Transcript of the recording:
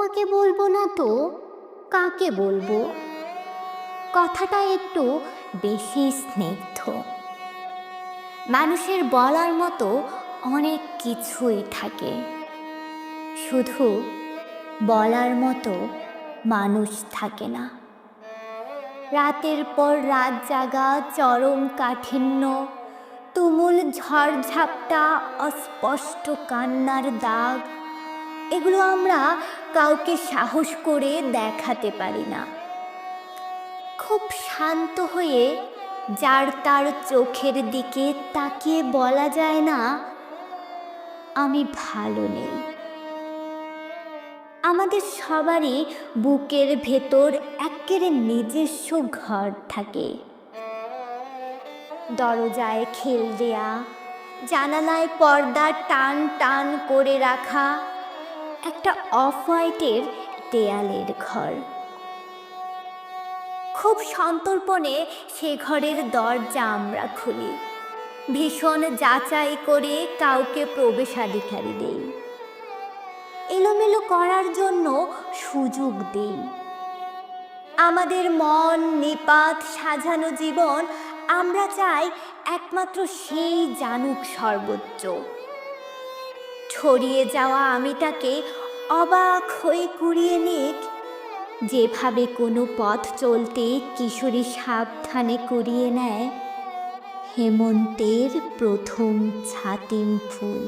তোমাকে বলব না তো? কাকে বলব? কথাটা একটু বেশি স্নিগ্ধ। মানুষের বলার মতো অনেক কিছুই থাকে। শুধু বলার মতো মানুষ থাকে না। রাতের পর রাত জাগা চরম কাঠিন্য, তুমুল ঝড়ঝাপটা, অস্পষ্ট কান্নার দাগ এগুলো আমরা কাউকে সাহস করে দেখাতে পারি না। খুব শান্ত হয়ে যার তার চোখের দিকে তাকিয়ে বলা যায় না, আমি ভালো নেই। আমাদের সবারই বুকের ভেতর একেবারে নিজস্ব ঘর থাকে। দরজায় খেল দেয়া, জানালায় পর্দা টান টান করে রাখা একটা অফ হোয়াইটের দেয়ালের ঘর। খুব সন্তর্পণে সে ঘরের দরজা আমরা খুলি। ভীষণ যাচাই করে কাউকে প্রবেশাধিকারী দেই। এলোমেলো করার জন্য সুযোগ দেই। আমাদের মন নিপাত সাজানো জীবন আমরা চাই একমাত্র সেই জানুক সর্বোচ্চ। ছড়িয়ে যাওয়া আমি তাকে অবাক হয়ে কুড়িয়ে নিক। যেভাবে কোনো পথ চলতে কিশোরী সাবধানে কুড়িয়ে নেয়, হেমন্তের প্রথম ছাতিম ফুল।